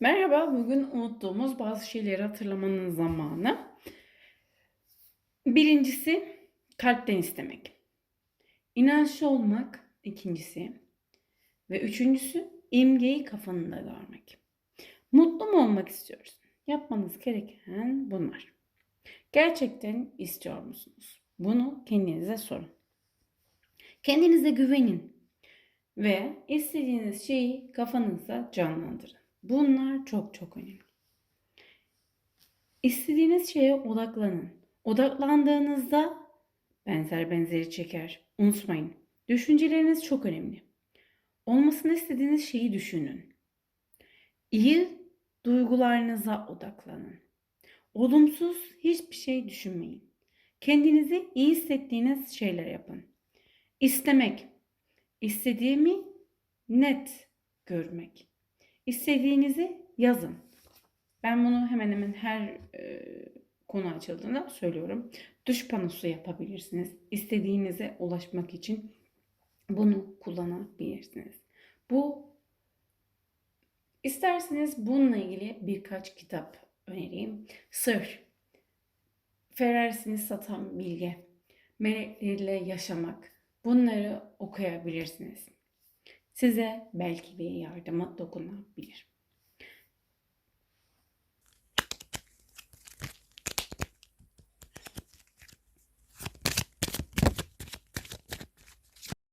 Merhaba, bugün unuttuğumuz bazı şeyleri hatırlamanın zamanı. Birincisi kalpten istemek. İnançlı olmak ikincisi. Ve üçüncüsü imgeyi kafanında görmek. Mutlu mu olmak istiyoruz? Yapmanız gereken bunlar. Gerçekten istiyor musunuz? Bunu kendinize sorun. Kendinize güvenin ve istediğiniz şeyi kafanızda canlandırın. Bunlar çok çok önemli. İstediğiniz şeye odaklanın. Odaklandığınızda benzer benzeri çeker. Unutmayın. Düşünceleriniz çok önemli. Olmasını istediğiniz şeyi düşünün. İyi duygularınıza odaklanın. Olumsuz hiçbir şey düşünmeyin. Kendinizi iyi hissettiğiniz şeyler yapın. İstemek, istediğimi net görmek. İstediğinizi yazın. Ben bunu hemen hemen her e, konu açıldığında söylüyorum. Duş panosu yapabilirsiniz. İstediğinize ulaşmak için bunu kullanabilirsiniz. Bu isterseniz bununla ilgili birkaç kitap önereyim. Sır, Ferrarisini satan bilge, melekleriyle yaşamak. Bunları okuyabilirsiniz size belki bir yardıma dokunabilir.